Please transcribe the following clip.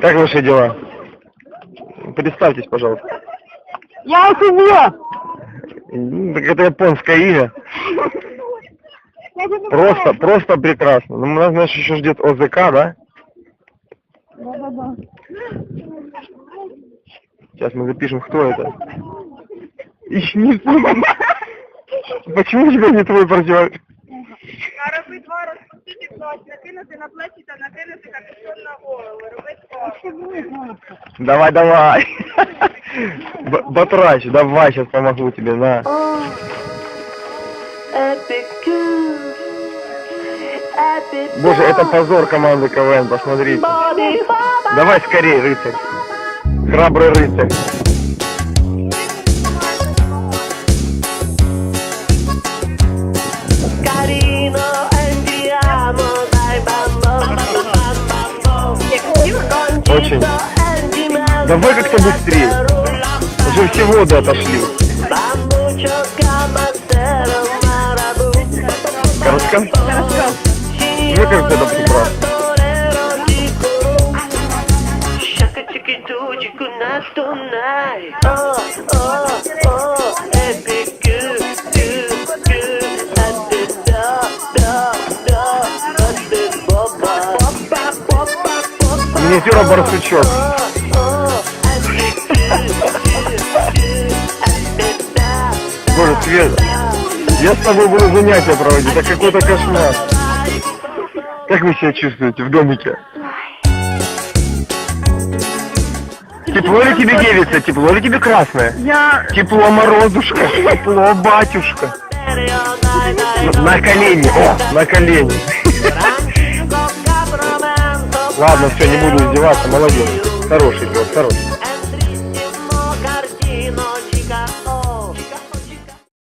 Как ваши дела? Представьтесь, пожалуйста. Я у тебя! М, Так это японское имя. Просто, просто прекрасно. Ну, нас, знаешь, еще ждет ОЗК, да? Да-да-да. Сейчас мы запишем, кто это. Ищ, не. Почему у тебя не твой противогаз? Робити два розпустити плащ, накинути на плечі та накинути капюшон на голову. Робити паузу. Давай, давай. Б- Батрач, давай, сейчас помогу тебе, на. Боже, это позор команды КВН, посмотрите. Давай скорее, рыцарь. Храбрый рыцарь. Очень. Давай как-то быстрее. Уже все воды отошли. Марабу. Коротко? Ну как это прекрасно. Oh, oh, oh, the da, Боже, Света, я с тобой буду занятия проводить, это какой-то кошмар. Как вы себя чувствуете в домике? Тепло ли тебе девица, тепло ли тебе красное? Я... Тепло морозушка, тепло батюшка. На колени, о, на колени. Ладно, все, не буду издеваться, молодец. Хороший пес, хороший.